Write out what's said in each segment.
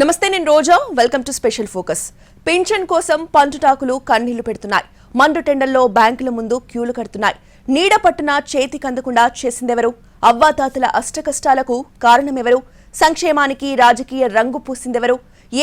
నమస్తే నేను Roja. Welcome to special focus pension కోసం పంటుటాకులు కన్నీళ్ళు పెడుతున్నాయి. మండు టెండల్లో బ్యాంకుల ముందు క్యూలు కడుతున్నాయి. నీడ పట్టున చేతికి అందకుండా చేసిందెవరు? అవ్వాతాతల అష్టకష్టాలకు కారణమెవరు? సంక్షేమానికి రాజకీయ రంగు పూసిందెవరు?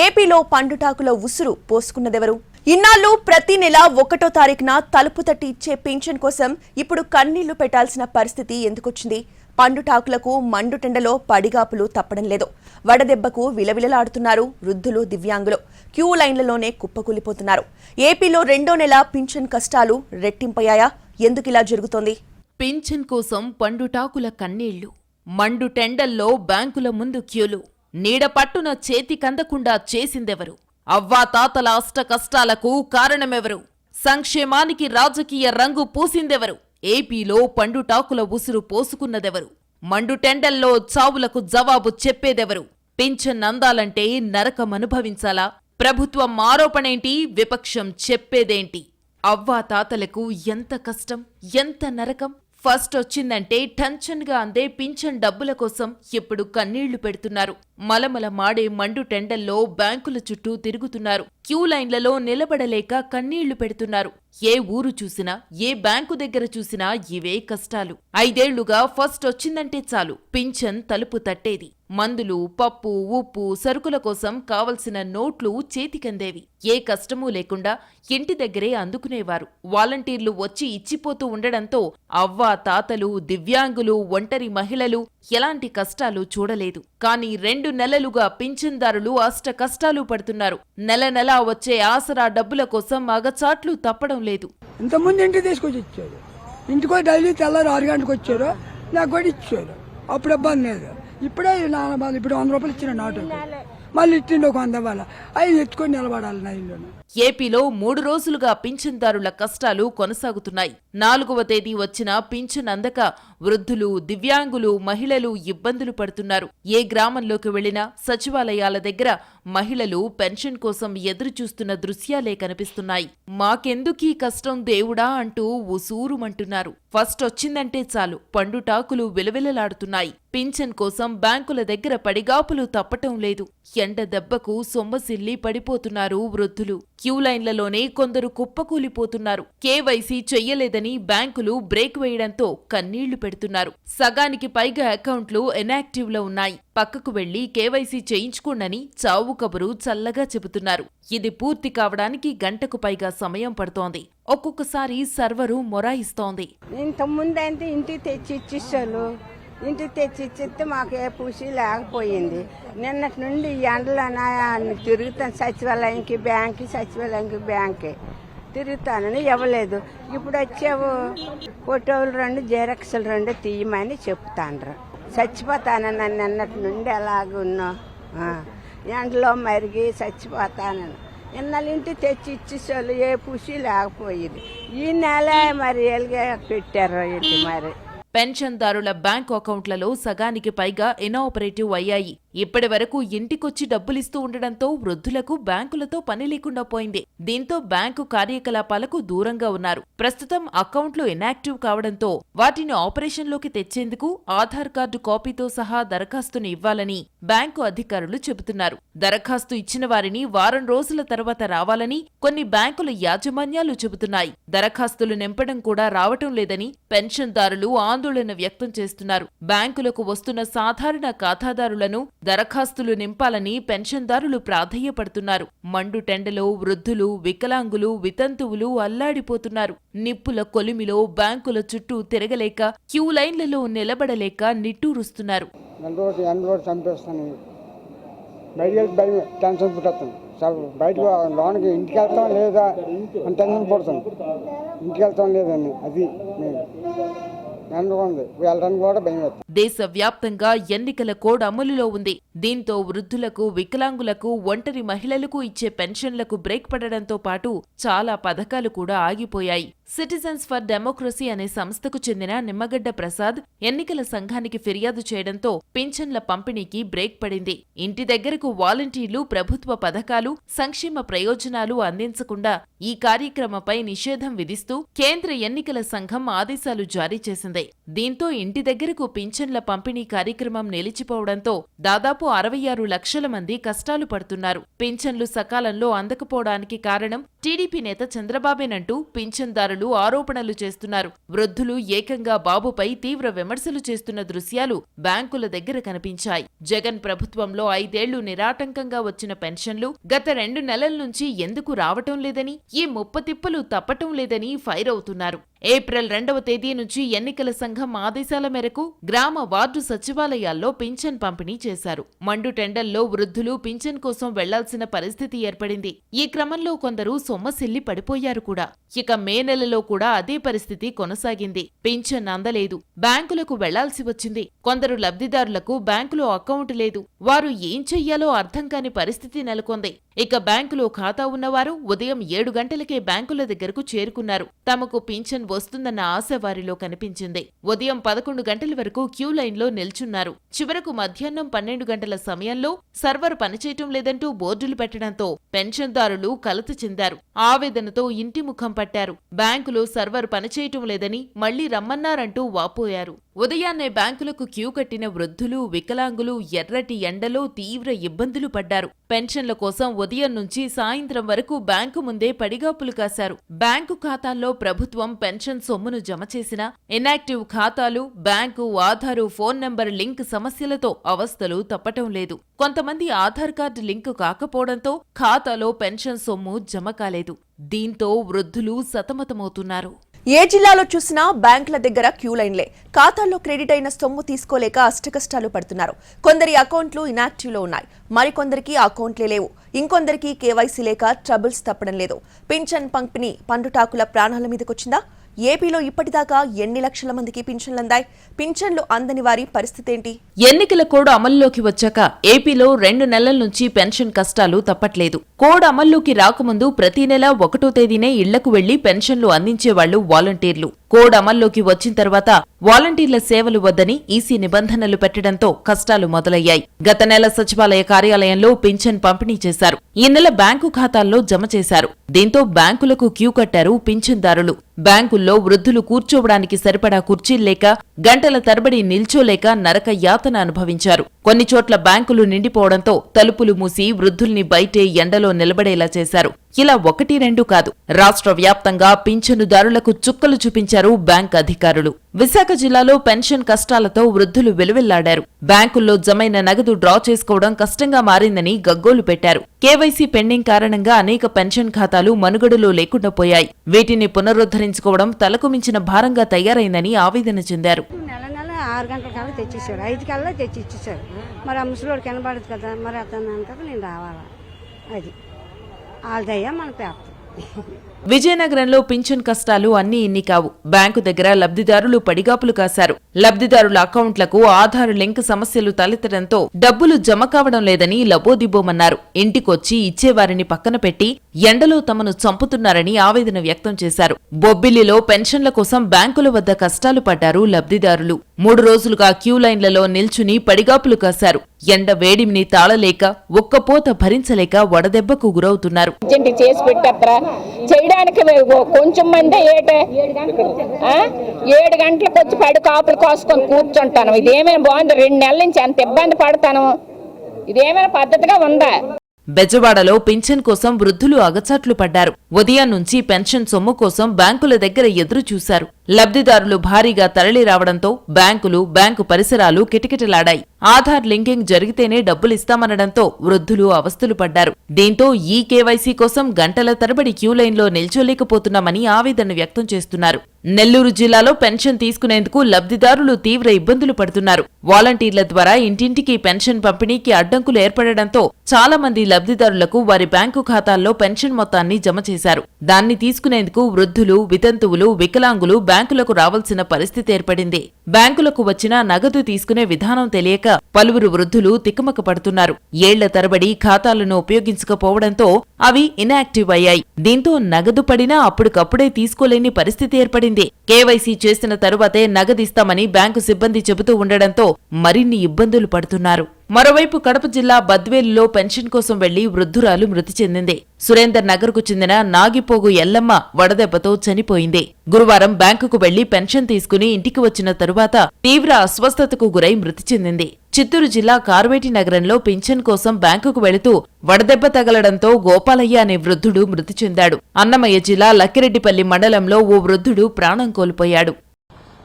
ఏపీలో పండుటాకుల ఉసురు పోసుకున్నదెవరు? ఇన్నాళ్ళు ప్రతి నెల ఒకటో తారీఖున తలుపు తట్టి ఇచ్చే పెన్షన్ కోసం ఇప్పుడు కన్నీళ్ళు పెట్టాల్సిన పరిస్థితి ఎందుకొచ్చింది? పండుటాకులకు మండుటెండలో పడిగాపులు తప్పడం లేదు. వడదెబ్బకు విలవిలలాడుతున్నారు వృద్ధులు దివ్యాంగులు. క్యూ లైన్లలోనే కుప్పకూలిపోతున్నారు. ఏపీలో రెండో నెల పింఛన్ కష్టాలు రెట్టింపయ్యాయా? ఎందుకిలా జరుగుతోంది? పింఛన్ కోసం పండుటాకుల కన్నీళ్ళు మండు టెండల్లో బ్యాంకుల ముందు క్యూలు నీడ పట్టున చేతికందకుండా చేసిందెవరు? అవ్వాతాతల అష్ట కష్టాలకు కారణమెవరు? సంక్షేమానికి రాజకీయ రంగు పూసిందెవరు? ఏపీలో పండుటాకుల ఉసురు పోసుకున్నదెవరు? మండు టెండల్లో చావులకు జవాబు చెప్పేదెవరు? పింఛన్ అందాలంటే నరకం అనుభవించాలా? ప్రభుత్వం ఆరోపణేంటి? విపక్షం చెప్పేదేంటి? అవ్వా తాతలకు ఎంత కష్టం? ఎంత నరకం? ఫస్ట్ వచ్చిందంటే టెన్షన్గా అందే పింఛన్ డబ్బుల కోసం ఇప్పుడు కన్నీళ్ళు పెడుతున్నారు. మలమల మాడే మండు టెండల్లో బ్యాంకుల చుట్టూ తిరుగుతున్నారు. క్యూ లైన్లలో నిలబడలేక కన్నీళ్ళు పెడుతున్నారు. ఏ ఊరు చూసినా ఏ బ్యాంకు దగ్గర చూసినా ఇవే కష్టాలు. ఐదేళ్ళుగా ఫస్ట్ వచ్చిందంటే చాలు పింఛన్ తలుపు తట్టేది. మందులు పప్పు ఉప్పు సరుకుల కోసం కావలసిన నోట్లు చేతికందేవి. ఏ కష్టమూ లేకుండా ఇంటి దగ్గరే అందుకునేవారు. వాలంటీర్లు వచ్చి ఇచ్చిపోతూ ఉండడంతో అవ్వ తాతలు దివ్యాంగులు ఒంటరి మహిళలు ఎలాంటి కష్టాలు చూడలేదు. కానీ రెండు నెలలుగా పింఛన్దారులు అష్ట కష్టాలు పడుతున్నారు. నెల నెలా వచ్చే ఆసరా డబ్బుల కోసం అగచాట్లు తప్పడం లేదు. ఇంతకుముందు ఇంటికి తీసుకొచ్చి ఇచ్చారు డైలీ తెల్లారు ఆరు గంటలకు వచ్చారు నాకు కూడా ఇచ్చారు అప్పుడు ఇబ్బంది లేదు. ఇప్పుడే నాన్న ఇప్పుడు వంద రూపాయలు ఇచ్చిన నాటు. మళ్ళీ ఇచ్చిండు ఒక వంద వాళ్ళ అవి ఎత్తుకొని నిలబడాలి నా ఇల్లును ఏపీలో మూడు రోజులుగా పింఛన్దారుల కష్టాలు కొనసాగుతున్నాయి. నాలుగవ తేదీ వచ్చిన పింఛన్ అందక వృద్ధులు దివ్యాంగులు మహిళలు ఇబ్బందులు పడుతున్నారు. ఏ గ్రామంలోకి వెళ్ళినా సచివాలయాల దగ్గర మహిళలు పెన్షన్ కోసం ఎదురు చూస్తున్న దృశ్యాలే కనిపిస్తున్నాయి. మాకెందుకీ కష్టం దేవుడా అంటూ ఉసూరుమంటున్నారు. ఫస్ట్ వచ్చిందంటే చాలు పండుటాకులు విలవిలలాడుతున్నాయి. పింఛన్ కోసం బ్యాంకుల దగ్గర పడిగాపులు తప్పటం లేదు. ఎండ దెబ్బకు సొమ్మసిల్లి పడిపోతున్నారు వృద్ధులు. క్యూ లైన్లలోనే కొందరు కుప్పకూలిపోతున్నారు. కేవైసీ చెయ్యలేదని బ్యాంకులు బ్రేక్ వేయడంతో కన్నీళ్ళు పెడుతున్నారు. సగానికి పైగా అకౌంట్లు ఎనాక్టివ్లో ఉన్నాయి. పక్కకు వెళ్ళి కేవైసీ చేయించుకోండని చావు కబురు చల్లగా చెబుతున్నారు. ఇది పూర్తి కావడానికి గంటకు పైగా సమయం పడుతోంది. ఒక్కొక్కసారి సర్వరు మొరాయిస్తోంది. ఇంత ముందంటే ఇంటికి తెచ్చి ఇచ్చిస్తారు ఇంటికి తెచ్చి ఇచ్చితే మాకు ఏ పూసి లేకపోయింది. నిన్నటి నుండి ఈ తిరుగుతాను సచివాలయంకి బ్యాంక్కి సచివాలయంకి బ్యాంక్కి తిరుగుతానని ఇవ్వలేదు. ఇప్పుడు వచ్చావు ఫోటోలు రెండు జెరాక్స్లు రెండు తీయమని చెప్తాండ్రు. చచ్చిపోతానని నన్ను నిన్నటి నుండి అలాగున్నా ఎండలో మరిగి చచ్చిపోతానని. ఇన్నలింటి తెచ్చి ఇచ్చేసాళ్ళు ఏ పుషి లేకపోయింది. ఈ నెల మరి ఎలుగా పెట్టారు ఇది మరి? పెన్షన్దారుల బ్యాంకు అకౌంట్లలో సగానికి పైగా ఇనాపరేటివ్ అయ్యాయి. ఇప్పటి వరకు ఇంటికొచ్చి డబ్బులిస్తూ ఉండడంతో వృద్ధులకు బ్యాంకులతో పని లేకుండా పోయింది. దీంతో బ్యాంకు కార్యకలాపాలకు దూరంగా ఉన్నారు. ప్రస్తుతం అకౌంట్లు ఇనాక్టివ్ కావడంతో వాటిని ఆపరేషన్లోకి తెచ్చేందుకు ఆధార్ కార్డు కాపీతో సహా దరఖాస్తును ఇవ్వాలని బ్యాంకు అధికారులు చెబుతున్నారు. దరఖాస్తు ఇచ్చిన వారిని వారం రోజుల తర్వాత రావాలని కొన్ని బ్యాంకుల యాజమాన్యాలు చెబుతున్నాయి. దరఖాస్తులు నింపడం కూడా రావటం లేదని పెన్షన్దారులు ఆందోళన వ్యక్తం చేస్తున్నారు. బ్యాంకులకు వస్తున్న సాధారణ ఖాతాదారులను దరఖాస్తులు నింపాలని పెన్షన్దారులు ప్రాధేయపడుతున్నారు. మండు టెండలో వృద్ధులు వికలాంగులు వితంతువులు అల్లాడిపోతున్నారు. నిప్పుల కొలిమిలో బ్యాంకుల చుట్టూ తిరగలేక క్యూ లైన్లలో నిలబడలేక నిట్టూరుస్తున్నారు. బయటకు లోనికి ఇంటికి వెళ్తాం లేదా? టెన్షన్ ఇంటికి వెళ్తాం లేదని అది దేశ వ్యాప్తంగా దేశవ్యాప్తంగా ఎన్నికల కోడ్ అమలులో ఉంది. దీంతో వృద్ధులకు వికలాంగులకు ఒంటరి మహిళలకు ఇచ్చే పెన్షన్లకు బ్రేక్ పడడంతో పాటు చాలా పథకాలు కూడా ఆగిపోయాయి. సిటిజన్స్ ఫర్ డెమోక్రసీ అనే సంస్థకు చెందిన నిమ్మగడ్డ ప్రసాద్ ఎన్నికల సంఘానికి ఫిర్యాదు చేయడంతో పింఛన్ల పంపిణీకి బ్రేక్ పడింది. ఇంటి దగ్గరకు వాలంటీర్లు ప్రభుత్వ పథకాలు సంక్షేమ ప్రయోజనాలు అందించకుండా ఈ కార్యక్రమంపై నిషేధం విధిస్తూ కేంద్ర ఎన్నికల సంఘం ఆదేశాలు జారీ చేసింది. దీంతో ఇంటి దగ్గరకు పింఛన్ల పంపిణీ కార్యక్రమం నిలిచిపోవడంతో దాదాపు అరవై ఆరు లక్షల మంది కష్టాలు పడుతున్నారు. పింఛన్లు సకాలంలో అందకపోవడానికి కారణం టీడీపీ నేత చంద్రబాబేనంటూ పింఛన్దారులు ఆరోపణలు చేస్తున్నారు. వృద్ధులు ఏకంగా బాబుపై తీవ్ర విమర్శలు చేస్తున్న దృశ్యాలు బ్యాంకుల దగ్గర కనిపించాయి. జగన్ ప్రభుత్వంలో ఐదేళ్ళు నిరాటంకంగా వచ్చిన పెన్షన్లు గత రెండు నెలల నుంచి ఎందుకు రావటం లేదని ఈ ముప్పతిప్పలు తప్పటం లేదని ఫైర్ అవుతున్నారు. ఏప్రిల్ రెండవ తేదీ నుంచి ఎన్నికల సంఘం ఆదేశాల మేరకు గ్రామ వార్డు సచివాలయాల్లో పింఛన్ పంపిణీ చేశారు. మండు టెండల్లో వృద్ధులు పింఛన్ కోసం వెళ్ళాల్సిన పరిస్థితి ఏర్పడింది. ఈ క్రమంలో కొందరు సొమ్మసిల్లి పడిపోయారు కూడా. ఇక మే నెలలో కూడా అదే పరిస్థితి కొనసాగింది. పింఛన్ అందలేదు. బ్యాంకులకు వెళ్ళాల్సి వచ్చింది. కొందరు లబ్ధిదారులకు బ్యాంకులో అకౌంట్ లేదు. వారు ఏం చెయ్యాలో అర్థం కాని పరిస్థితి నెలకొంది. ఇక బ్యాంకులో ఖాతా ఉన్నవారు ఉదయం ఏడు గంటలకే బ్యాంకుల దగ్గరకు చేరుకున్నారు. తమకు పింఛన్ వస్తుందన్న ఆశ వారిలో కనిపించింది. ఉదయం పదకొండు గంటల వరకు క్యూ లైన్లో నిల్చున్నారు. చివరకు మధ్యాహ్నం పన్నెండు గంటల సమయంలో సర్వర్ పనిచేయటం లేదంటూ బోర్డులు పెట్టడంతో పెన్షన్దారులు కలత చెందారు. ఆవేదనతో ఇంటి ముఖం పట్టారు. బ్యాంకులో సర్వర్ పనిచేయటం లేదని మళ్ళీ రమ్మన్నారంటూ వాపోయారు. ఉదయాన్నే బ్యాంకులకు క్యూ కట్టిన వృద్ధులు వికలాంగులు ఎర్రటి ఎండలో తీవ్ర ఇబ్బందులు పడ్డారు. పెన్షన్ల కోసం ఉదయం నుంచి సాయంత్రం వరకు బ్యాంకు ముందే పడిగాపులు కాశారు. బ్యాంకు ఖాతాల్లో ప్రభుత్వం పెన్షన్ పెన్షన్ సొమ్మును జమ చేసినా ఇనాక్టివ్ ఖాతాలు bank Aadhaar phone number link సమస్యలతో అవస్థలు తప్పటం లేదు. కొంతమంది ఆధార్ కార్డు లింకు కాకపోవడంతో ఖాతాలో పెన్షన్ సొమ్ము జమ కాలేదు. దీంతో వృద్ధులు సతమతమవుతున్నారు. ఏ జిల్లాలో చూసినా బ్యాంకుల దగ్గర క్యూ లైన్లే. ఖాతాల్లో క్రెడిట్ అయిన సొమ్ము తీసుకోలేక అష్టకష్టాలు పడుతున్నారు. కొందరి అకౌంట్లు ఇనాక్టివ్లో ఉన్నాయి. మరికొందరికి అకౌంట్లే లేవు. ఇంకొందరికి కేవైసీ లేక ట్రబుల్స్ తప్పడం లేదు. పింఛన్ పంపిణీ పండుటాకుల ప్రాణాల మీదకొచ్చిందా? ఏపీలో ఇప్పటిదాకా ఎన్ని లక్షల మందికి పింఛన్లు అందాయి? పింఛన్లు అందని వారి పరిస్థితి ఏంటి? ఎన్నికల కోడ్ అమల్లోకి వచ్చాక ఏపీలో రెండు నెలల నుంచి పెన్షన్ కష్టాలు తప్పట్లేదు. కోడ్ అమల్లోకి రాకముందు ప్రతి నెల ఒకటో తేదీనే ఇళ్ళకు వెళ్ళి పెన్షన్లు అందించేవాళ్ళు వాలంటీర్లు. కోడ్ అమల్లోకి వచ్చిన తర్వాత వాలంటీర్ల సేవలు వద్దని ఈసీ నిబంధనలు పెట్టడంతో కష్టాలు మొదలయ్యాయి. గత నెల సచివాలయ కార్యాలయంలో పింఛన్ పంపిణీ చేశారు. ఈ నెల బ్యాంకు ఖాతాల్లో జమ చేశారు. దీంతో బ్యాంకులకు క్యూ కట్టారు పింఛన్దారులు. బ్యాంకుల్లో వృద్ధులు కూర్చోవడానికి సరిపడా కుర్చీల్లేక గంటల తరబడి నిల్చోలేక నరక యాతన అనుభవించారు. కొన్ని చోట్ల బ్యాంకులు నిండిపోవడంతో తలుపులు మూసి వృద్ధుల్ని బయటే ఎండలో నిలబడేలా చేశారు. ఇలా ఒకటి రెండు కాదు. రాష్ట్ర వ్యాప్తంగా పింఛనుదారులకు చుక్కలు చూపించారు బ్యాంక్ అధికారులు. విశాఖ జిల్లాలో పెన్షన్ కష్టాలతో వృద్ధులు వెలువెల్లాడారు బ్యాంకుల్లో జమైన నగదు డ్రా చేసుకోవడం కష్టంగా మారిందని గగ్గోలు పెట్టారు. కేవైసీ పెండింగ్ కారణంగా అనేక పెన్షన్ ఖాతాలు మనుగడలో లేకుండా పోయాయి. వీటిని పునరుద్ధరించుకోవడం తలకు మించిన భారంగా తయారైందని ఆవేదన చెందారు. ఆరు గంటల కల్లా తెచ్చిచ్చారు ఐదు కల్లా తెచ్చి మరి ఆ ముసలివాడు కనబడదు కదా మరి అతను అంటే నేను రావాలా? అది. వాళ్ళదయ్యా మన పేపర్. విజయనగరంలో పింఛన్ కష్టాలు అన్నీ ఇన్ని కావు. బ్యాంకు దగ్గర లబ్ధిదారులు పడిగాపులు కాశారు. లబ్ధిదారుల అకౌంట్లకు ఆధార్ లింక్ సమస్యలు తలెత్తడంతో డబ్బులు జమ కావడం లేదని లబోదిబోమన్నారు. ఇంటికొచ్చి ఇచ్చేవారిని పక్కన పెట్టి ఎండలో తమను చంపుతున్నారని ఆవేదన వ్యక్తం చేశారు. బొబ్బిలిలో పెన్షన్ల కోసం బ్యాంకుల వద్ద కష్టాలు పడ్డారు లబ్ధిదారులు. మూడు రోజులుగా క్యూ లైన్లలో నిల్చుని పడిగాపులు కాశారు. ఎండ వేడిమిని తాళలేక ఒక్కపోత భరించలేక వడదెబ్బకు గురవుతున్నారు. చేసి పెట్టేత్తరా చేయడానికి కొంచెం మందే ఏటే? ఏడు గంటలకు వచ్చి పడి కాపులు కోసుకొని కూర్చుంటాను. ఇదేమైనా బాగుంది? రెండు నెలల నుంచి అంత ఇబ్బంది పడతాను? ఇదేమైనా పద్ధతిగా ఉందా? బెజవాడలో పింఛన్ కోసం వృద్ధులు అగచాట్లు పడ్డారు. ఉదయం నుంచి పెన్షన్ సొమ్ము కోసం బ్యాంకుల దగ్గర ఎదురు చూశారు లబ్ధిదారులు భారీగా తరలి రావడంతో బ్యాంకులు బ్యాంకు పరిసరాలు కిటకిటలాడాయి. ఆధార్ లింకింగ్ జరిగితేనే డబ్బులిస్తామనడంతో వృద్ధులు అవస్థలు పడ్డారు. దీంతో ఈ కేవైసీ కోసం గంటల తరబడి క్యూ లైన్లో నిల్చోలేకపోతున్నామని ఆవేదన వ్యక్తం చేస్తున్నారు. నెల్లూరు జిల్లాలో పెన్షన్ తీసుకునేందుకు లబ్ధిదారులు తీవ్ర ఇబ్బందులు పడుతున్నారు. వాలంటీర్ల ద్వారా ఇంటింటికి పెన్షన్ పంపిణీకి అడ్డంకులు ఏర్పడడంతో చాలా మంది లబ్ధిదారులకు వారి బ్యాంకు ఖాతాల్లో పెన్షన్ మొత్తాన్ని జమ చేశారు. దాన్ని తీసుకునేందుకు వృద్ధులు వితంతువులు వికలాంగులు బ్యాంకులకు రావాల్సిన పరిస్థితి ఏర్పడింది. బ్యాంకులకు వచ్చిన నగదు తీసుకునే విధానం తెలియక పలువురు వృద్ధులు తికమక పడుతున్నారు. ఏళ్ళ తరబడి ఖాతాలను ఉపయోగించకపోవడంతో అవి ఇనాక్టివ్ అయ్యాయి. దీంతో నగదు పడినా అప్పటికప్పుడే తీసుకోలేని పరిస్థితి ఏర్పడింది. కేవైసీ చేసిన తరువాతే నగదిస్తామని బ్యాంకు సిబ్బంది చెబుతూ ఉండడంతో మరిన్ని ఇబ్బందులు పడుతున్నారు. మరోవైపు కడప జిల్లా బద్వేలులో పెన్షన్ కోసం వెళ్ళి వృద్ధురాలు మృతి చెందింది. సురేందర్ నగర్కు చెందిన నాగిపోగు ఎల్లమ్మ వడదెబ్బతో చనిపోయింది. గురువారం బ్యాంకుకు వెళ్ళి పెన్షన్ తీసుకుని ఇంటికి వచ్చిన తరువాత తీవ్ర అస్వస్థతకు గురై మృతి చెందింది. చిత్తూరు జిల్లా కార్వేటి నగరంలో పింఛన్ కోసం బ్యాంకుకు వెళుతూ వడదెబ్బ తగలడంతో గోపాలయ్య అనే వృద్ధుడు మృతి చెందాడు. అన్నమయ్య జిల్లా లక్కిరెడ్డిపల్లి మండలంలో ఓ వృద్ధుడు ప్రాణం కోల్పోయాడు.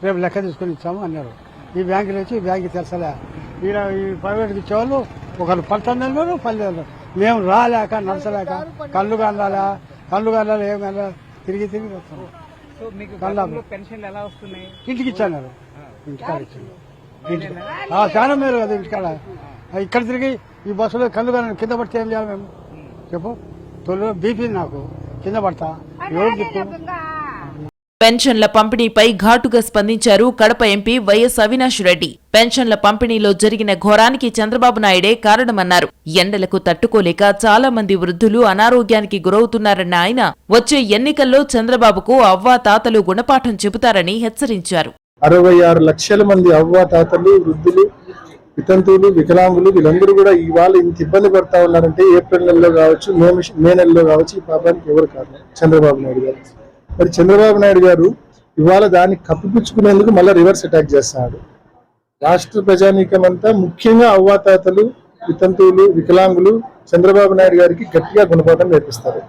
రేపు లెక్క తీసుకొని ఇచ్చాము అన్నారు. ఈ బ్యాంకు నుంచి ఈ బ్యాంక్ తెలుసలే. ఈడ ఈ ప్రైవేట్కి ఇచ్చేవాళ్ళు ఒకరు పడుతుందన్నారు పల్లెలు మేము రాలేక నడచలేక కళ్ళు కందాలా కళ్ళు కందాలి ఏం కందా తిరిగి తిరిగి వస్తాం. ఇంటికి ఇచ్చాను ఇంటికాడ ఇచ్చాను. ఇంటికి. ఆ, చాలా మేలు కదా ఇంటికాడ. ఇక్కడ తిరిగి ఈ బస్సులో కళ్ళు కానీ కింద పడితే ఏం చేయాలి మేము? చెప్పు. తొలి బీపీ నాకు. కింద పడతా. ఎవరు దిక్కు పెన్షన్ల పంపిణీపై ఘాటుగా స్పందించారు కడప ఎంపీ వైఎస్ అవినాష్ రెడ్డి. పెన్షన్ల పంపిణీలో జరిగిన ఘోరానికి చంద్రబాబు నాయుడే కారణమన్నారు. ఎండలకు తట్టుకోలేక చాలా మంది వృద్ధులు అనారోగ్యానికి గురవుతున్నారన్న ఆయన వచ్చే ఎన్నికల్లో చంద్రబాబుకు అవ్వా తాతలు గుణపాఠం చెబుతారని హెచ్చరించారు. అరవై ఆరు లక్షల మంది అవ్వా తాతలు వృద్ధులు వితంతువులు వికలాంగులు వీళ్ళందరూ కూడా ఇవాళ ఇంత ఇబ్బంది పడతా ఉన్నారంటే ఏప్రిల్ నెలలో కావచ్చు మే మే నెలలో కావచ్చు ఈ పాపానికి ఎవరు కారణం? చంద్రబాబు నాయుడు గారు. మరి చంద్రబాబు నాయుడు గారు ఇవాళ దాన్ని కప్పిపుచ్చుకునేందుకు మళ్ళీ రివర్స్ అటాక్ చేస్తున్నాడు రాష్ట్ర ప్రజానీకం అంతా ముఖ్యంగా అవ్వాతాతలు వితంతువులు వికలాంగులు చంద్రబాబు నాయుడు గారికి గట్టిగా గుణపాఠం నేర్పిస్తారు.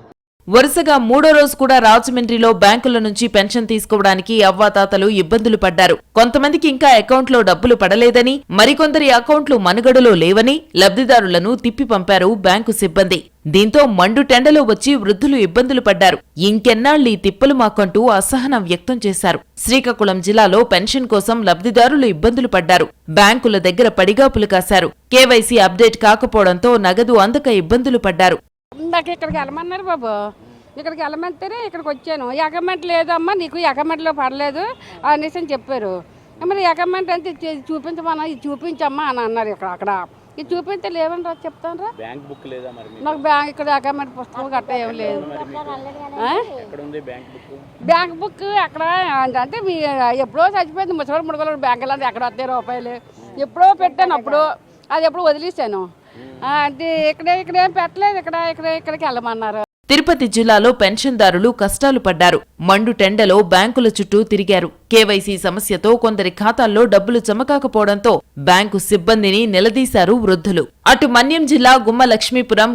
వరుసగా మూడో రోజు కూడా రాజమండ్రిలో బ్యాంకుల నుంచి పెన్షన్ తీసుకోవడానికి అవ్వాతాతలు ఇబ్బందులు పడ్డారు. కొంతమందికి ఇంకా అకౌంట్లో డబ్బులు పడలేదని మరికొందరి అకౌంట్లు మనుగడలో లేవని లబ్ధిదారులను తిప్పి పంపారు బ్యాంకు సిబ్బంది. దీంతో మండు టెండలో వచ్చి వృద్ధులు ఇబ్బందులు పడ్డారు. ఇంకెన్నాళ్ళీ తిప్పలు మాకంటూ అసహనం వ్యక్తం చేశారు. శ్రీకాకుళం జిల్లాలో పెన్షన్ కోసం లబ్ధిదారులు ఇబ్బందులు పడ్డారు. బ్యాంకుల దగ్గర పడిగాపులు కాశారు. కేవైసీ అప్డేట్ కాకపోవడంతో నగదు అందక ఇబ్బందులు పడ్డారు. ఇందాక ఇక్కడికి వెళ్ళమన్నారు బాబు. ఇక్కడికి వెళ్ళమంటేనే ఇక్కడికి వచ్చాను. ఎగమెంట్ లేదమ్మా నీకు ఎగమెంట్లో పడలేదు అనేసి అని చెప్పారు. మరి ఎగమెంట్ అంటే చూపించమన్నా ఇది చూపించమ్మా అని అన్నారు ఇక్కడ అక్కడ. ఇది చూపించే లేవని రా చెప్తాను రా బ్యాంక్ బుక్ లేదా మరి? నాకు బ్యాంక్ ఇక్కడ ఎగమెంట్ పుస్తకం గట్ట ఏం లేదు. Bank book? అక్కడ అంటే మీ ఎప్పుడో చచ్చిపోయింది ముసలి ముడగలు బ్యాంక్ వెళ్ళాలి ఎక్కడ వస్తాయి రూపాయలు. ఎప్పుడో పెట్టాను అప్పుడు. అది ఎప్పుడు వదిలేసాను అంటే అది ఇక్కడే ఇక్కడేం పెట్టలేదు. ఇక్కడ ఇక్కడ ఇక్కడికి వెళ్ళమన్నారు. తిరుపతి జిల్లాలో పెన్షన్దారులు కష్టాలు పడ్డారు. మండు టెండలో బ్యాంకుల చుట్టూ తిరిగారు. కేవైసీ సమస్యతో కొందరి ఖాతాల్లో డబ్బులు చమకాకపోవడంతో బ్యాంకు సిబ్బందిని నిలదీశారు వృద్ధులు. అటు మన్యం జిల్లా గుమ్మ లక్ష్మీపురం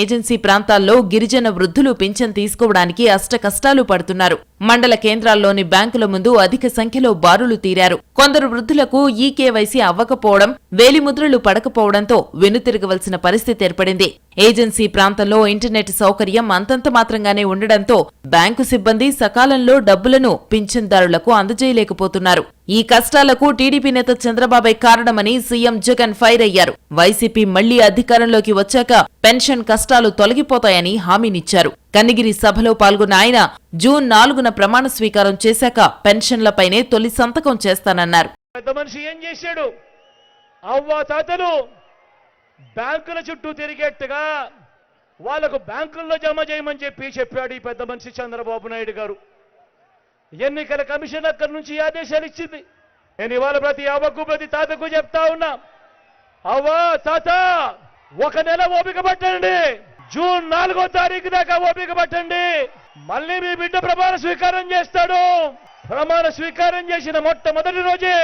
ఏజెన్సీ ప్రాంతాల్లో గిరిజన వృద్ధులు పింఛన్ తీసుకోవడానికి అష్ట కష్టాలు పడుతున్నారు. మండల కేంద్రాల్లోని బ్యాంకుల ముందు అధిక సంఖ్యలో బారులు తీరారు. కొందరు వృద్ధులకు ఈ కేవైసీ అవ్వకపోవడం వేలిముద్రలు పడకపోవడంతో వెనుతిరగవలసిన పరిస్థితి ఏర్పడింది. ఏజెన్సీ ప్రాంతంలో ఇంటర్నెట్ సౌకర్యం అంతంత మాత్రంగానే ఉండడంతో బ్యాంకు సిబ్బంది సకాలంలో డబ్బులను పింఛన్దారులకు అందజేయలేకపోతున్నారు. ఈ కష్టాలకు టీడీపీ నేత చంద్రబాబే కారణమని సీఎం జగన్ ఫైర్ అయ్యారు. వైసీపీ మళ్ళీ అధికారంలోకి వచ్చాక పెన్షన్ కష్టాలు తొలగిపోతాయని హామీనిచ్చారు. కనిగిరి సభలో పాల్గొన్న ఆయన జూన్ నాలుగున ప్రమాణ స్వీకారం చేశాక పెన్షన్లపైనే తొలి సంతకం చేస్తానన్నారు. పెద్ద మనిషి ఏం చేశాడు? అవ్వ తాతలు బ్యాంకుల చుట్టూ తిరిగేట్టుగా వాళ్ళకు బ్యాంకుల్లో జమ చేయమని చెప్పి చెప్పాడు ఈ పెద్ద మనిషి చంద్రబాబు నాయుడు గారు. ఎన్నికల కమిషన్ అక్కడి నుంచి ఆదేశాలు ఇచ్చింది. నేను ఇవాళ ప్రతి అవ్వకు ప్రతి తాతకు చెప్తా ఉన్నా. అవ్వ తాత ఒక నెల ఓపిక పట్టండి. జూన్ నాలుగో తారీఖు దాకా ఓపిక పట్టండి. మళ్ళీ మీ బిడ్డ ప్రమాణ స్వీకారం చేస్తాడు. ప్రమాణ స్వీకారం చేసిన మొట్టమొదటి రోజే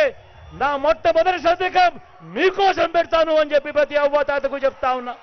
నా మొట్టమొదటి సంతకం మీకోసం పెడతాను అని చెప్పి ప్రతి అవ్వ తాతకు చెప్తా ఉన్నా.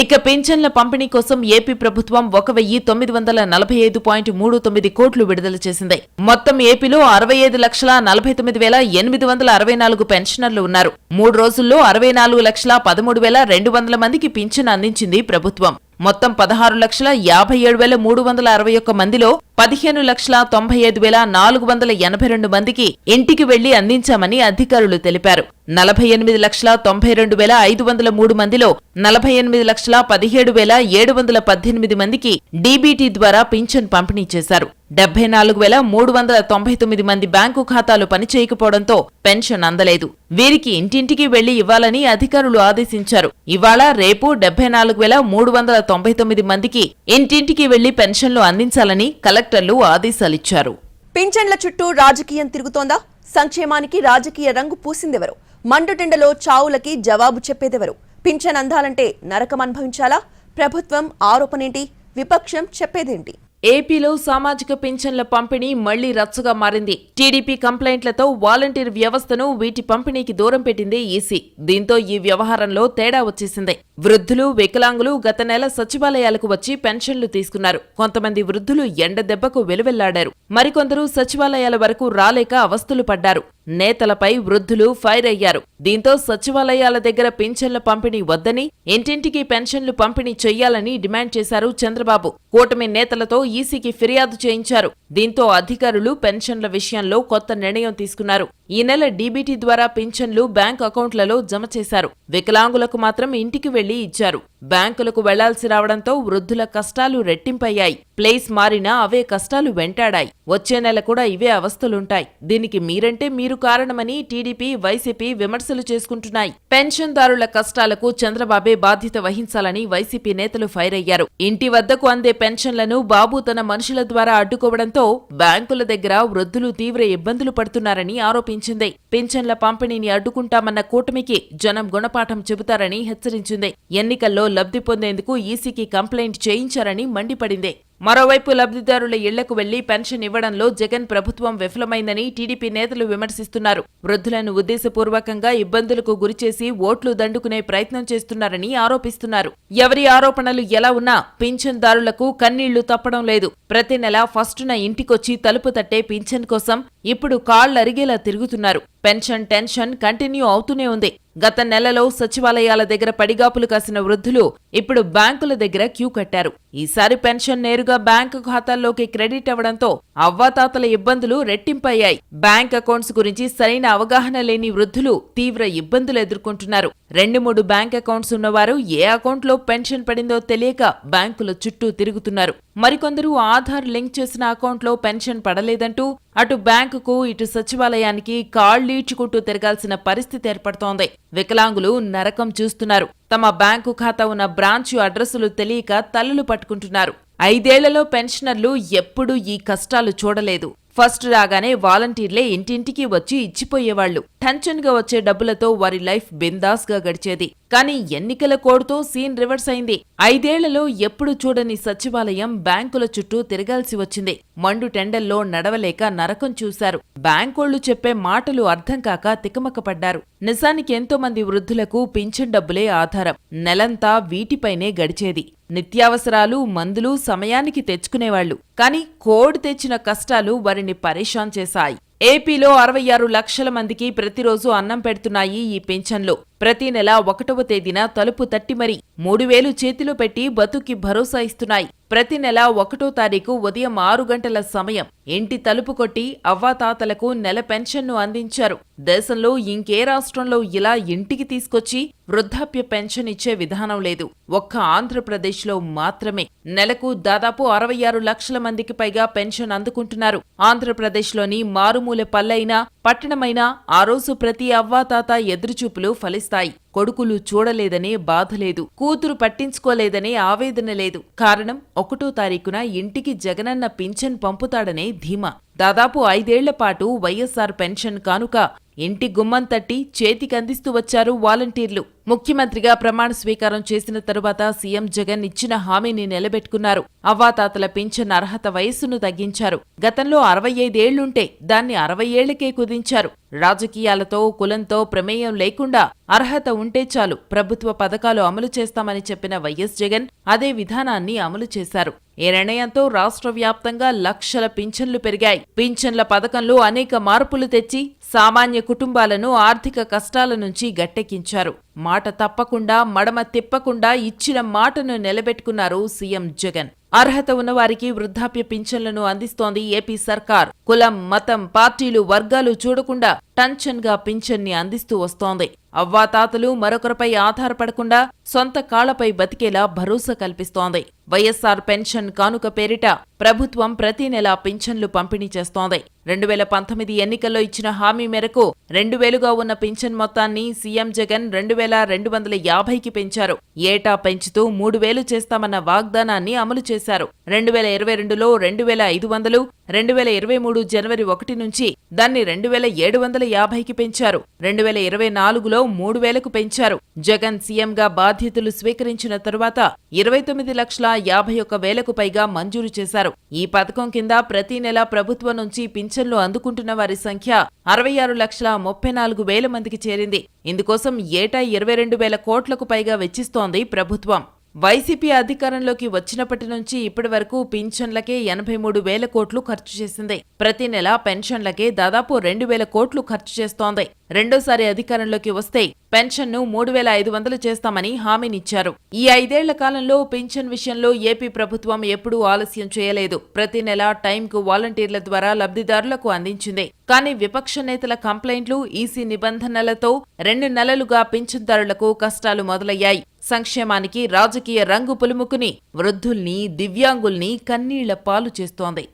ఇక పింఛన్ల పంపిణీ కోసం ఏపీ ప్రభుత్వం ఒక వెయ్యి తొమ్మిది వందల నలభై ఐదు పాయింట్ మూడు తొమ్మిది కోట్లు విడుదల చేసింది. మొత్తం ఏపీలో అరవై ఐదు లక్షల నలభై తొమ్మిది వేల ఎనిమిది వందల అరవై నాలుగు పెన్షనర్లు ఉన్నారు. మూడు రోజుల్లో అరవై నాలుగు లక్షల పదమూడు వేల రెండు వందల మందికి పింఛన్ అందించింది ప్రభుత్వం. మొత్తం పదహారు లక్షల యాభై ఏడు వేల మూడు వందల అరవై ఒక్క మందిలో పదిహేను లక్షల తొంభై ఐదు వేల నాలుగు వందల ఎనభై రెండు మందికి ఇంటికి వెళ్ళి అందించామని అధికారులు తెలిపారు. నలభై ఎనిమిది లక్షల తొంభై రెండు వేల ఐదు వందల మూడు మందిలో నలభై ఎనిమిది లక్షల పదిహేడు వేల ఏడు వందల పద్దెనిమిది మందికి డీబీటీ ద్వారా పింఛన్ పంపిణీ చేశారు. డెబ్బై నాలుగు వేల మూడు వందల తొంభై తొమ్మిది మంది బ్యాంకు ఖాతాలు పనిచేయకపోవడంతో పెన్షన్ అందలేదు. వీరికి ఇంటింటికి వెళ్ళి ఇవ్వాలని అధికారులు ఆదేశించారు. ఇవాళ రేపు డెబ్బై నాలుగు వేల మూడు వందల తొంభై తొమ్మిది మందికి ఇంటింటికి వెళ్ళి పెన్షన్లు అందించాలని కలెక్టర్లు ఆదేశాలిచ్చారు. పింఛన్ల చుట్టూ రాజకీయం తిరుగుతోందా? సంక్షేమానికి రాజకీయ రంగు పూసిందెవరు? మండుటెండలో చావులకి జవాబు చెప్పేదెవరు? పింఛన్ అందాలంటే నరకం అనుభవించాలా? ప్రభుత్వం ఆరోపణేంటి? విపక్షం చెప్పేదేంటి? ఏపీలో సామాజిక పింఛన్ల పంపిణీ మళ్ళీ రచ్చగా మారింది. టీడీపీ కంప్లైంట్లతో వాలంటీర్ వ్యవస్థను వీటి పంపిణీకి దూరం పెట్టింది ఈసీ. దీంతో ఈ వ్యవహారంలో తేడా వచ్చేసింది. వృద్ధులు వికలాంగులు గత నెల సచివాలయాలకు వచ్చి పెన్షన్లు తీసుకున్నారు. కొంతమంది వృద్ధులు ఎండ దెబ్బకు వెలువెల్లాడారు మరికొందరు సచివాలయాల వరకు రాలేక అవస్థలు పడ్డారు. నేతలపై వృద్ధులు ఫైర్ అయ్యారు. దీంతో సచివాలయాల దగ్గర పింఛన్ల పంపిణీ వద్దని ఇంటింటికి పెన్షన్లు పంపిణీ చెయ్యాలని డిమాండ్ చేశారు చంద్రబాబు. కూటమి నేతలతో ఈసీకి ఫిర్యాదు చేయించారు. దీంతో అధికారులు పెన్షన్ల విషయంలో కొత్త నిర్ణయం తీసుకున్నారు. ఈ నెల డీబీటీ ద్వారా పింఛన్లు బ్యాంక్ అకౌంట్లలో జమ చేశారు. వికలాంగులకు మాత్రం ఇంటికి వెళ్ళి ఇచ్చారు. బ్యాంకులకు వెళ్ళాల్సి రావడంతో వృద్ధుల కష్టాలు రెట్టింపయ్యాయి. ప్లేస్ మారినా అవే కష్టాలు వెంటాడాయి. వచ్చే నెల కూడా ఇవే అవస్థలుంటాయి. దీనికి మీరంటే మీరు కారణమని టీడీపీ వైసీపీ విమర్శలు చేసుకుంటున్నాయి. పెన్షన్దారుల కష్టాలకు చంద్రబాబే బాధ్యత వహించాలని వైసీపీ నేతలు ఫైర్ అయ్యారు ఇంటి వద్దకు అందే పెన్షన్లను బాబు తన మనుషుల ద్వారా అడ్డుకోవడంతో బ్యాంకుల దగ్గర వృద్ధులు తీవ్ర ఇబ్బందులు పడుతున్నారని ఆరోపించింది. పింఛన్ల పంపిణీని అడ్డుకుంటామన్న కూటమికి జనం గుణపాఠం చెబుతారని హెచ్చరించింది. ఎన్నికల్లో లబ్ధి పొందేందుకు ఈసీకి కంప్లైంట్ చేయించారని మండిపడింది. మరోవైపు లబ్ధిదారుల ఇళ్ళకు వెళ్ళి పెన్షన్ ఇవ్వడంలో జగన్ ప్రభుత్వం విఫలమైందని టీడీపీ నేతలు విమర్శిస్తున్నారు. వృద్ధులను ఉద్దేశపూర్వకంగా ఇబ్బందులకు గురిచేసి ఓట్లు దండుకునే ప్రయత్నం చేస్తున్నారని ఆరోపిస్తున్నారు. ఎవరి ఆరోపణలు ఎలా ఉన్నా పింఛన్దారులకు కన్నీళ్ళు తప్పడం లేదు. ప్రతి నెల ఫస్టున ఇంటికొచ్చి తలుపు తట్టే పింఛన్ కోసం ఇప్పుడు కాళ్ళరిగేలా తిరుగుతున్నారు. పెన్షన్ టెన్షన్ కంటిన్యూ అవుతూనే ఉంది. గత నెలలో సచివాలయాల దగ్గర పడిగాపులు కాసిన వృద్ధులు ఇప్పుడు బ్యాంకుల దగ్గర క్యూ కట్టారు. ఈసారి పెన్షన్ నేరుగా బ్యాంకు ఖాతాల్లోకి క్రెడిట్ అవ్వడంతో అవ్వాతాతల ఇబ్బందులు రెట్టింపయ్యాయి. బ్యాంక్ అకౌంట్స్ గురించి సరైన అవగాహన లేని వృద్ధులు తీవ్ర ఇబ్బందులు ఎదుర్కొంటున్నారు. రెండు మూడు బ్యాంక్ అకౌంట్స్ ఉన్నవారు ఏ అకౌంట్లో పెన్షన్ పడిందో తెలియక బ్యాంకుల చుట్టూ తిరుగుతున్నారు. మరికొందరు ఆధార్ లింక్ చేసిన అకౌంట్లో పెన్షన్ పడలేదంటూ అటు బ్యాంకుకు ఇటు సచివాలయానికి కాళ్ళీడ్చుకుంటూ తిరగాల్సిన పరిస్థితి ఏర్పడుతోంది. వికలాంగులు నరకం చూస్తున్నారు. తమ బ్యాంకు ఖాతా ఉన్న బ్రాంచు అడ్రస్సులు తెలియక తల్లులు పట్టుకుంటున్నారు. ఐదేళ్ళలో పెన్షనర్లు ఎప్పుడూ ఈ కష్టాలు చూడలేదు. ఫస్ట్ రాగానే వాలంటీర్లే ఇంటింటికి వచ్చి ఇచ్చిపోయేవాళ్ళు టెన్షన్గా వచ్చే డబ్బులతో వారి లైఫ్ బిందాస్గా గడిచేది. కానీ ఎన్నికల కోడ్తో సీన్ రివర్స్ అయింది. ఐదేళ్ళలో ఎప్పుడు చూడని సచివాలయం బ్యాంకుల చుట్టూ తిరగాల్సి వచ్చింది. మండు టెండల్లో నడవలేక నరకం చూశారు. బ్యాంకోళ్ళు చెప్పే మాటలు అర్థం కాక తికమకపడ్డారు. నిజానికి ఎంతో మంది వృద్ధులకు పింఛన్ డబ్బులే ఆధారం. నెలంతా వీటిపైనే గడిచేది. నిత్యావసరాలు మందులు సమయానికి తెచ్చుకునేవాళ్ళు కాని కోడ్ తెచ్చిన కష్టాలు వారిని పరేషాన్ చేశాయి. ఏపీలో అరవై ఆరు లక్షల మందికి ప్రతిరోజు అన్నం పెడుతున్నాయి ఈ పింఛన్లు. ప్రతి నెల ఒకటవ తేదీన తలుపు తట్టి మరీ మూడు వేలు చేతిలో పెట్టి బతుకి భరోసా ఇస్తున్నాయి. ప్రతి నెల ఒకటో తారీఖు ఉదయం ఆరు గంటల సమయం ఇంటి తలుపు కొట్టి అవ్వాతాతలకు నెల పెన్షన్ను అందించారు. దేశంలో ఇంకే రాష్ట్రంలో ఇలా ఇంటికి తీసుకొచ్చి వృద్ధాప్య పెన్షన్ ఇచ్చే విధానం లేదు. ఒక్క ఆంధ్రప్రదేశ్లో మాత్రమే. నెలకు దాదాపు అరవై ఆరు లక్షల మందికి పైగా పెన్షన్ అందుకుంటున్నారు. ఆంధ్రప్రదేశ్లోని మారుమూల పల్లైనా పట్టణమైనా ఆ రోజు ప్రతి అవ్వాతాత ఎదురుచూపులు ఫలిస్తాయి కొడుకులు చూడలేదనే బాధ లేదు. కూతురు పట్టించుకోలేదనే ఆవేదన లేదు. కారణం ఒకటో తారీఖున ఇంటికి జగనన్న పింఛన్ పంపుతాడనే ధీమా. దాదాపు ఐదేళ్ళ పాటు వైఎస్సార్ పెన్షన్ కానుక. ఇంటి గుమ్మం తట్టి చేతికందిస్తూ వచ్చారు వాలంటీర్లు. ముఖ్యమంత్రిగా ప్రమాణ స్వీకారం చేసిన తరువాత సీఎం జగన్ ఇచ్చిన హామీని నిలబెట్టుకున్నారు. అవ్వాతాతల పింఛన్ అర్హత వయస్సును తగ్గించారు. గతంలో అరవై ఐదేళ్ళుంటే దాన్ని అరవై ఏళ్ళకే కుదించారు. రాజకీయాలతో కులంతో ప్రమేయం లేకుండా అర్హత ఉంటే చాలు ప్రభుత్వ పథకాలు అమలు చేస్తామని చెప్పిన వైఎస్ జగన్ అదే విధానాన్ని అమలు చేశారు. ఈ నిర్ణయంతో రాష్ట్ర వ్యాప్తంగా లక్షల పింఛన్లు పెరిగాయి. పింఛన్ల పథకంలో అనేక మార్పులు తెచ్చి సామాన్య కుటుంబాలను ఆర్థిక కష్టాల నుంచి గట్టెక్కించారు. మాట తప్పకుండా మడమ తిప్పకుండా ఇచ్చిన మాటను నిలబెట్టుకున్నారు సీఎం జగన్. అర్హత ఉన్నవారికి వృద్ధాప్య పింఛన్లను అందిస్తోంది ఏపీ సర్కార్. కులం మతం పార్టీలు వర్గాలు చూడకుండా టంచన్గా పింఛన్ని అందిస్తూ వస్తోంది. అవ్వాతాతలు మరొకరిపై ఆధారపడకుండా సొంత కాళ్ళపై బతికేలా భరోసా కల్పిస్తోంది. వైఎస్సార్ పెన్షన్ కానుక పేరిట ప్రభుత్వం ప్రతి నెలా పింఛన్లు పంపిణీ చేస్తోంది. రెండు వేల పంతొమ్మిది ఎన్నికల్లో ఇచ్చిన హామీ మేరకు రెండు వేలుగా ఉన్న పింఛన్ మొత్తాన్ని సీఎం జగన్ రెండు వేల రెండు వందల యాభైకి పెంచారు. ఏటా పెంచుతూ మూడు వేలు చేస్తామన్న వాగ్దానాన్ని అమలు చేశారు. రెండు వేల ఇరవై రెండులో రెండు వేల ఐదు వందలు రెండు వేల ఇరవై మూడు జనవరి ఒకటి నుంచి దాన్ని రెండు వేల ఏడు వందల యాభైకి పెంచారు. రెండు వేల ఇరవై నాలుగులో మూడు వేలకు పెంచారు. జగన్ సీఎంగా బాధ్యతలు స్వీకరించిన తరువాత ఇరవై తొమ్మిది లక్షల యాభై ఒక్క వేలకు పైగా మంజూరు చేశారు. ఈ పథకం కింద ప్రతి నెల ప్రభుత్వం నుంచి పింఛన్లు అందుకుంటున్న వారి సంఖ్య అరవై ఆరు లక్షల ముప్పై నాలుగు వేల మందికి చేరింది ఇందుకోసం ఏటా ఇరవై రెండు వేల కోట్లకు పైగా వెచ్చిస్తోంది ప్రభుత్వం వైసీపీ అధికారంలోకి వచ్చినప్పటి నుంచి ఇప్పటి వరకు పింఛన్లకే ఎనభై మూడు వేల కోట్లు ఖర్చు చేసింది. ప్రతి నెల పెన్షన్లకే దాదాపు రెండు వేల కోట్లు ఖర్చు చేస్తోంది. రెండోసారి అధికారంలోకి వస్తే పెన్షన్ను మూడు వేల ఐదు వందలు చేస్తామని హామీనిచ్చారు. ఈ ఐదేళ్ళ కాలంలో పింఛన్ విషయంలో ఏపీ ప్రభుత్వం ఎప్పుడూ ఆలస్యం చేయలేదు. ప్రతి నెల టైంకు వాలంటీర్ల ద్వారా లబ్ధిదారులకు అందించింది. కానీ విపక్ష నేతల కంప్లైంట్లు ఈసీ నిబంధనలతో రెండు నెలలుగా పింఛన్దారులకు కష్టాలు మొదలయ్యాయి. సంక్షేమానికి రాజకీయ రంగు పులుముకుని వృద్ధుల్ని దివ్యాంగుల్ని కన్నీళ్ళ పాలు చేస్తోంది.